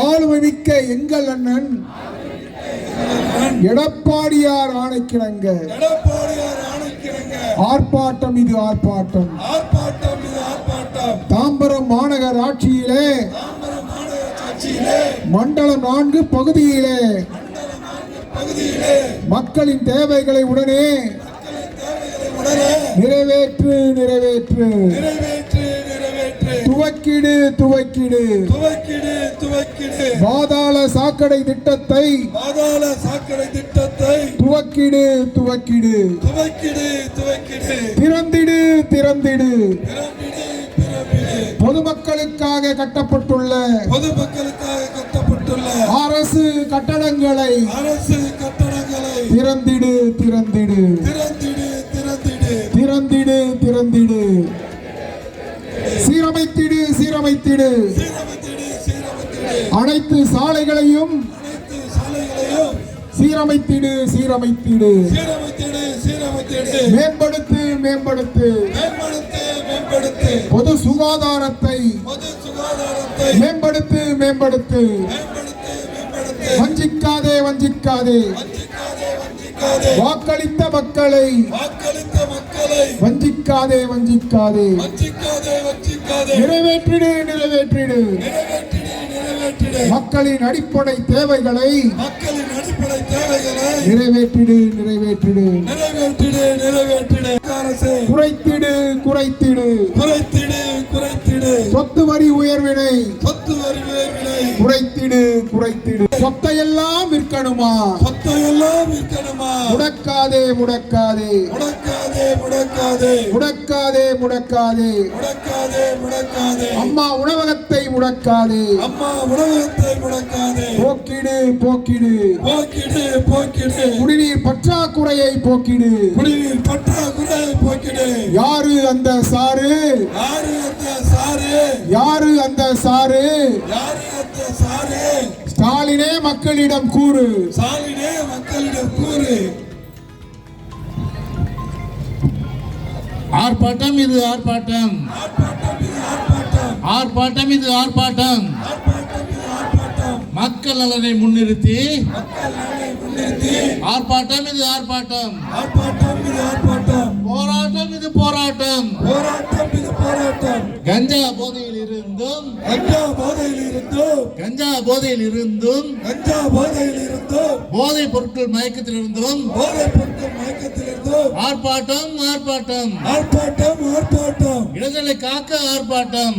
ஆளுமைமிக்க எங்கள் அண்ணன் எடப்பாடியார் ஆணைக்கிழங்க ஆர்ப்பாட்டம் இது ஆர்ப்பாட்டம். தாம்பரம் மாநகராட்சியிலே மண்டலம் நான்கு பகுதியிலே மக்களின் தேவைகளை உடனே நிறைவேற்று நிறைவேற்று. துவக்கிடு துவக்கிடு. துவக்கிடு துவக்கிடு. பாதாள சாக்கடை திட்டத்தை பாதாள சாக்கடை திட்டத்தை துவக்கிடு துவக்கிடு. துவக்கிடு துவக்கிடு. திறந்திடு திறந்திடு. பொதுமக்களுக்காக கட்டப்பட்டுள்ள பொதுமக்களுக்காக கட்டப்பட்டுள்ள அரசு கட்டடங்களை அரசு கட்டடங்களை திறந்திடு திறந்திடு. திறந்திடு திறந்திடு. திறந்திடு திறந்திடு. சீரமைத்திடு சீரமைத்திடு. அனைத்து சாலைகளையும் சீரமைத்திடு சீரமைத்திடு. மேம்படுத்து மேம்படுத்து. பொது சுகாதாரத்தை மேம்படுத்து மேம்படுத்து. வஞ்சிக்காதே வஞ்சிக்காதே. வாக்களித்த மக்களை வாக்களித்த மக்களை. வஞ்சிக்காதே வஞ்சிக்காதே. வஞ்சிக்காதே வஞ்சிக்காதே. நிறைவேற்றிடு நிறைவேற்றிடு. மக்களின் அடிப்படை தேவைகளை மக்களின் அடிப்படை தேவைகளை நிறைவேற்றிடு நிறைவேற்றிடு. நிறைவேற்றிடு நிறைவேற்றிடு. குறைத்திடு குறைத்திடு. குறைத்திடு குறைத்திடு. சொத்து வரி உயர்வினை சொத்து வரி உயர்வினை. குறைத்திடு குறைத்திடு. சொத்தையெல்லாம் விற்கணுமா? சொத்தையெல்லாம் விற்கணுமா? முடக்காதே முடக்காதே. முடக்காதே முடக்காதே. முடக்காதே முடக்காதே. முடக்காதே முடக்காதே. அம்மா உணவகத்தை முடக்காதே. அம்மா உணவகத்தை முடக்காதே. போக்கிடு போக்கிடு. போக்கிடு போக்கிடு. குடிநீர் பற்றாக்குறையை போக்கிடு. குடிநீர் பற்றாக்குறை போக்கிடு. யாரு அந்த சாரு? யாரு அந்த சாரு? யாரு அந்த சாரு? யாரு ஸ்டாலினே மக்களிடம் கூறு. சாலினே மக்களிடம் கூறு. ஆர்ப்பாட்டம் இது ஆர்ப்பாட்டம். ஆர்ப்பாட்டம் இது ஆர்ப்பாட்டம். மக்கள் நலனை முன்னிறுத்தி. மக்கள் நலனை முன்னிறுத்தி. ஆர்ப்பாட்டம் இது ஆர்ப்பாட்டம். ஆர்ப்பாட்டம் இது ஆர்ப்பாட்டம். போராட்டம் இது போராட்டம். போராட்டம் இது போராட்டம். கஞ்சா போதையில் இருந்தும் கஞ்சா போதையில் இருந்தும். கஞ்சா போதையில் இருந்தும். கஞ்சா போதையில் இருந்தும். போதைப் பொருட்கள் மயக்கத்தில் இருந்தும். போதைப் பொருட்கள் மயக்கத்தில் இருந்தும். ஆர்ப்பாட்டம் ஆர்ப்பாட்டம். ஆர்ப்பாட்டம் ஆர்ப்பாட்டம். இடங்களை காக்க ஆர்ப்பாட்டம்.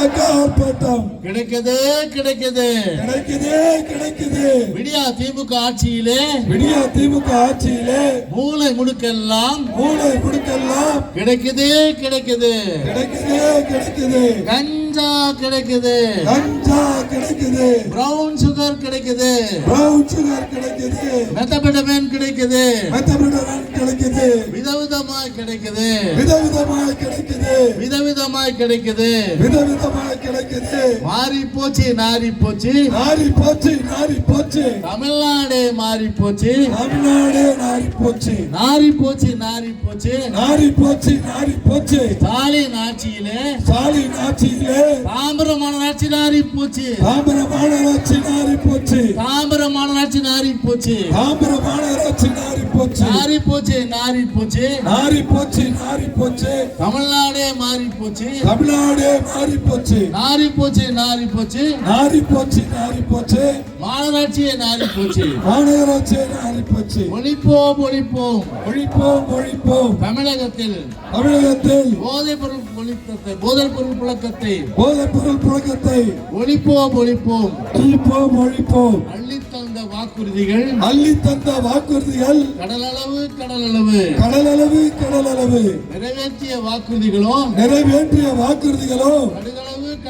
ஆர்ப்பாட்டம். கிடைக்குது கிடைக்குது. கிடைக்குது கிடைக்குது. விடியா திமுக ஆட்சியிலே விடியா திமுக ஆட்சியிலே மூளை முடுக்கெல்லாம் மூளை குடுக்கெல்லாம் கிடைக்குது கிடைக்குது. கிடைக்குது கிடைக்குது. கஞ்சா கிடைக்குது. கஞ்சா கிடைக்குது. பிரவுன் சுகர் கிடைக்குது. பிரவுன் சுகர் கிடைக்குது. மெத்தபெட்டமைன் கிடைக்குது. மெத்தமிடரன் கிடைக்குது. விதவிதமாய் கிடைக்குது. விதவிதமாய் கிடைக்குது. விதவிதமாய் கிடைக்குது. விதவிதமாய் கிடைக்குது. மாறி போச்சு நாரி போச்சு நாரி போச்சு நாரி போச்சு தமிழ்நாடே மாறி போச்சு தமிழ்நாடு நாரி போச்சு நாரி போச்சு நாரி போச்சு நாரி போச்சு நாரி போச்சு ஸ்டாலின் ஆட்சியிலே ஸ்டாலின் ஆட்சியிலே தாம்பரம் மாநகராட்சி நாரி போச்சு. தாம்பரம் மாநகராட்சி நாரி போச்சு. தாம்பரம் மாநகராட்சி நாரி போச்சு. தாம்பரம் மாநகராட்சி நாரி போச்சு. நாரி போச்சு நாரி போச்சு. நாரி போச்சு நாரி போச்சு. தமிழ்நாடே மாறி போச்சு. தமிழ்நாடு மாறி போச்சு. நாரி போச்சு நாரி போச்சு. நாரி போச்சு நாரி போச்சு. மாநகராட்சியே நாரி போச்சு. மாநகராட்சி நாரி போச்சு. ஒழிப்போம் ஒழிப்போம். ஒழிப்போம் ஒழிப்போம். தமிழகத்தில் தமிழகத்தில் போதைப் பொருள் ஒழித்தத்தை போதைப் பொருள் புழக்கத்தை போதைப் பொருள் புழக்கத்தை ஒழிப்போம் ஒழிப்போம். ஒழிப்போம் ஒழிப்போம். அள்ளித்தந்த வாக்குறுதிகள் அள்ளி தந்த வாக்குறுதிகள் கடலளவு கடலளவு. கடலளவு கடலளவு. நிறைவேற்றிய வாக்குறுதிகளும் நிறைவேற்றிய வாக்குறுதிகளோ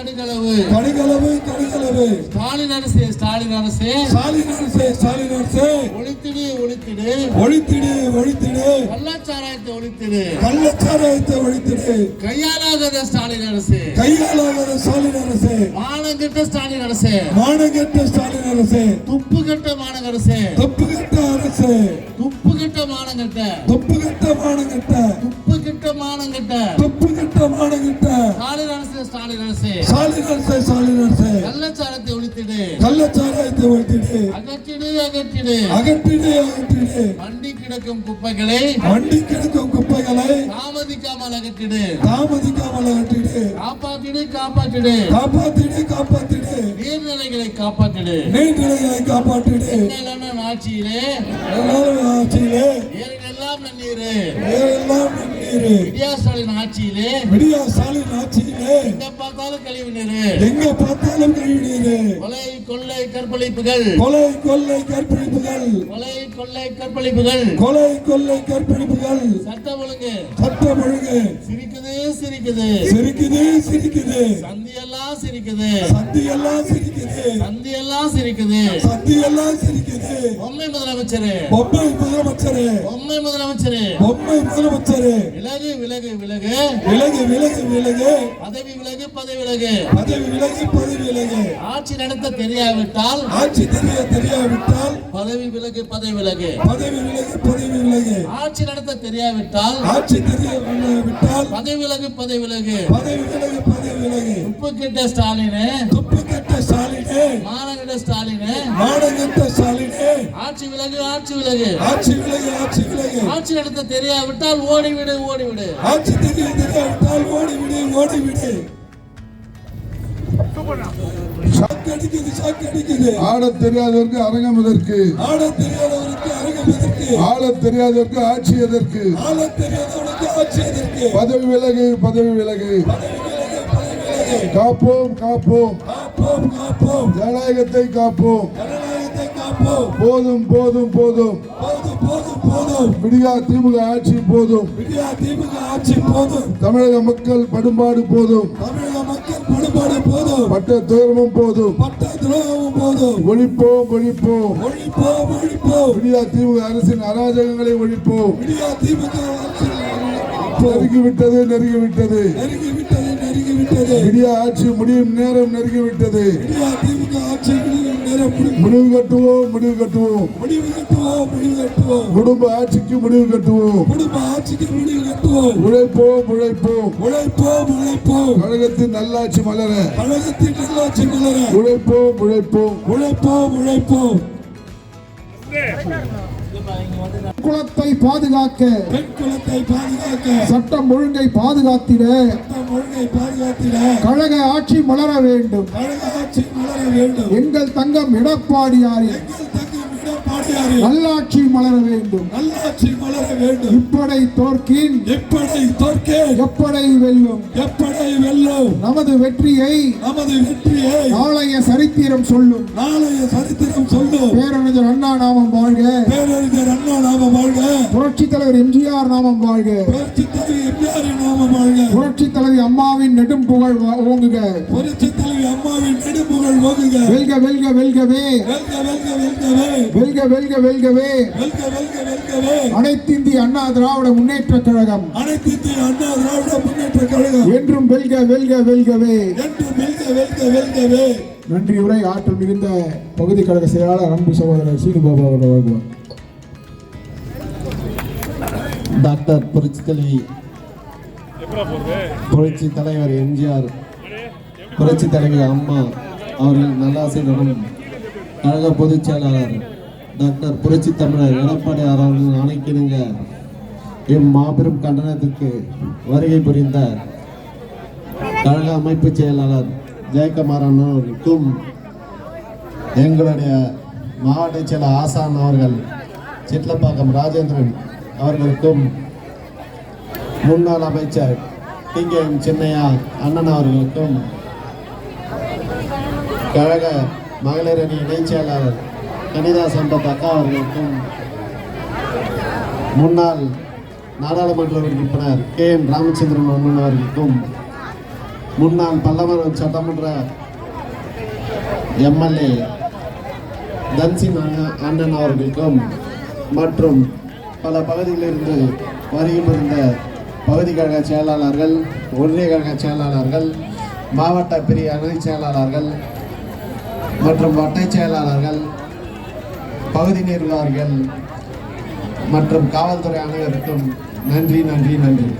கடுகளவு கடுகளவு ஸ்டாலின் அரசே ஸ்டாலின் அரசே ஸ்டாலின் அரசே ஸ்டாலின் அரசே ஒழித்திடு ஒழித்திடு. ஒழித்திடு ஒழித்திடு. கள்ளச்சாராயத்தை ஒழித்திடு. கள்ளச்சாராயத்தை ஒழித்திடு. கையாலாகாத ஸ்டாலின் அரசு கையாளாத ஸ்டாலின் அரசே மானங்கெட்ட ஸ்டாலின் அரசு மானகெட்ட ஸ்டாலின் அரசே துப்பு கெட்ட மாநகரசு தப்பு கெட்ட அரசே துப்பு கெட்ட மானங்கெட்ட தப்பு கெட்ட துப்பு கெட்ட மானங்கெட்ட தப்பு கெட்ட மானகெட்ட ஸ்டாலின் அரசு ஸ்டாலின் அரசு. ஸ்டாலின் அரசே ஸ்டாலின் அரசே. கள்ளச்சாரத்தை ஒழித்திடு. கள்ளச்சாராயத்தை ஒழித்திடு. அகற்றிடு அகற்றிடு. அகற்றிடு அகற்றிடு. வண்டி கிடக்கும் குப்பைகளை வண்டி கிடக்கும் குப்பைகளை தாமதிக்காமல் அகற்றிடு. தாமதிக்காமல் அகற்றிடு. காப்பாற்றிடு காப்பாற்றிடு காப்பாத்திடு காப்பாத்திடு. நீர்நிலைகளை காப்பாற்றிடு நீர்நிலைகளை காப்பாற்றிடு ஆட்சியிலே ஆட்சியிலே. ஏரெல்லாம் நன்னீரு. வேறெல்லாம் நன்னீரு. விடியா ஸ்டாலின் ஆட்சியிலே. விடியா ஸ்டாலின் ஆட்சியிலே. எங்க பார்த்தாலும் கழிவு நீரு எங்க பார்த்தாலும் கழிவுநீரு. கொலை கொள்ளை கற்பழிப்புகள். கொலை கொள்ளை கற்பழிப்புகள். கொலை கொள்ளை கற்பழிப்புகள். கொலை கொள்ளை கற்பழிப்புகள். சட்டம் ஒழுங்கு. சட்டம் ஒழுங்கு. சிரிக்குது சிரிக்குது. சிரிக்குது சிரிக்குது. சந்தி எல்லாம் சிரிக்குது. சந்தி எல்லாம் சிரிக்குது. சந்தி எல்லாம் சிரிக்குது. சந்தி எல்லாம் சிரிக்குது. பொம்மை முதலமைச்சரு. பொம்மை முதலமைச்சரு. பொம்மை முதலமைச்சரு பொம்மை முதலமைச்சரு விலகு விலகு விலகு. விலகு விலகு விலகு. பதவி விலகு பதவி விலகு. பதவி விலகு பதவி விலகு. ஆட்சி நடத்த தெரியாவிட்டால் ஆட்சி தெரிய தெரியாவிட்டால் பதவி விலகு பதவி விலகு. பதவி விலகு பதவி விலகு. ஆட்சி நடத்த தெரியாவிட்டால் ஆட்சி தெரிய விட்டால் பதவி விலகு பதவி விலகு. பதவி விலகு பதவி விலகு. உப்பு கிட்ட ஸ்டாலினு. துப்பு ஸ்டாலினே. மாநகர ஸ்டாலினு. மானகட்ட ஸ்டாலினே. ஆட்சி விலகு ஆட்சி விலகு. ஆட்சி விலகு ஆட்சி விலகு. ஆட்சி நடத்த தெரியாவிட்டால் ஓடிவிடு ஓடிவிடு. ஆட்சி தெரிய தெரியாவிட்டால் ஓடிவிடு ஓடிவிடு. ஆடத் தெரியாதவருக்கு அரங்கம் எதற்கு? ஆட தெரியாதவருக்கு அரங்கம் எதற்கு? ஆளத் தெரியாதவருக்கு ஆட்சி எதற்கு? ஆள தெரியாதவனுக்கு ஆட்சி எதற்கு? பதவி விலகு பதவி விலகு. காப்போம் காப்போம். காப்போம் காப்போம். ஜனநாயகத்தை காப்போம். ஜனநாயகத்தை காப்போம். போதும் போதும் போதும். போதும் போதும் போதும். விடியா திமுக ஆட்சி போதும். விடியா திமுக ஆட்சி போதும். தமிழக மக்கள் படும்பாடு போதும். தமிழக மக்கள் படுபாடு போதும். பட்ட துயரமும் போதும். பட்ட துரோகமும் போதும். ஒழிப்போம் ஒழிப்போம். ஒழிப்போம் ஒழிப்போம். விடியா திமுக அரசின் அராஜகங்களை ஒழிப்போம். விடியா திமுக ஆட்சி நெருங்கி விட்டது நெருங்கி விட்டது நெருங்கி விட்டது நெருங்கி விட்டது விடியா ஆட்சி முடியும் நேரம் நெருங்கி விட்டது விடியா திமுக ஆட்சி முடியும் நேரம் முடி- முடிவு கட்டுவோம் முடிவு கட்டுவோம். முடிவு கட்டுவோம் முடிவு கட்டுவோம். குடும்ப ஆட்சிக்கு முடிவு கட்டுவோம். குடும்ப ஆட்சிக்கு முடிவு கட்டுவோம். உழைப்போம் உழைப்போம். உழைப்போம் உழைப்போம். கழகத்தின் நல்லாட்சி மலர. கழகத்தின் நல்லாட்சி மலர. உழைப்போம் உழைப்போம். உழைப்போம் உழைப்போம். குலத்தை பாதுகாக்க பெண் குலத்தை பாதுகாக்க சட்டம் ஒழுங்கை பாதுகாத்திட சட்டம் ஒழுங்கை பாதுகாத்திட கழக ஆட்சி மலர வேண்டும். கழக ஆட்சி மலர வேண்டும். எங்கள் தங்கம் எடப்பாடியாரின் நல்லாட்சி மலர வேண்டும். நல்லாட்சி மலர வேண்டும். இப்படை தோற்கின்? எப்படி தோற்கே எப்படை வெல்லும்? எப்படி வெல்லும்? நமது வெற்றியை நமது வெற்றியை நாளைய சரித்திரம் சொல்லும். நாளைய சரித்திரம் சொல்லும். பேரறிஞர் அண்ணா நாமம் வாழ்க. பேரறிஞர் அண்ணா நாம வாழ்க. புரட்சி தலைவர் எம்ஜிஆர் நாமம் வாழ்க. புரட்சி தலைவி எம்ஜிஆரின் நாம வாழ்க. புரட்சி தலைவி அம்மாவின் நெடும் புகழ் ஓங்குக. புரட்சி தலைவி அம்மாவின் நெடுப்புகழ் ஓகுக வெல்க வெல்க வெல்கவே. வெல்க வெல்க வெல்கவே. வெல்க வெல்க வெல்கவே வெல்க வெல்க வெல்கவே அனைத்திந்திய அண்ணா திராவிட முன்னேற்ற கழகம். அனைத்து இந்திய அண்ணா திராவிட முன்னேற்ற கழகம். என்றும் வெல்க வெல்க வெல்கவே என்று வெல்க வெல்க வெல்கவே நன்றி உரை ஆற்றல் மிகுந்த பகுதி கழக செயலாளர் அன்பு சகோதரர் சீனுபாபு அவர்கள் வழங்குவார். டாக்டர் புரட்சி தலைவி புரட்சி தலைவர் எம்ஜிஆர் புரட்சி தலைவி அம்மா அவர்கள் நல்லாசிரியரும் கழக பொதுச் செயலாளர் டாக்டர் புரட்சி தமிழர் எடப்பாடி அவர்கள் ஆணைக்கிணங்க இம் மாபெரும் கண்டனத்திற்கு வருகை புரிந்த கழக அமைப்பு செயலாளர் ஜெயக்குமாரன் அவர்களுக்கும் எங்களுடைய மாவட்ட செயலர் ஆசான் அவர்கள் சிட்லப்பாக்கம் ராஜேந்திரன் அவர்களுக்கும் முன்னாள் அமைச்சர் டிங்கேஎம் சின்னையா அண்ணன் அவர்களுக்கும் கழக மகளிர் அணி இணைச் செயலாளர் கனிதா சம்பத் அக்கா அவர்களுக்கும் முன்னாள் நாடாளுமன்ற உறுப்பினர் கே என் ராமச்சந்திரன் அண்ணன் அவர்களுக்கும் முன்னாள் பல்லவரம் சட்டமன்ற எம்எல்ஏ தன்சிங் அண்ணன் அவர்களுக்கும் மற்றும் பல பகுதிகளிலிருந்து வருகின்றிருந்த பகுதி கழக செயலாளர்கள் ஒன்றிய கழக செயலாளர்கள் மாவட்ட பிரிய அணை செயலாளர்கள் மற்றும் வட்டை செயலாளர்கள் பகுதி நிர்வாகிகள் மற்றும் காவல்துறை அனைவருக்கும் நன்றி நன்றி நன்றி.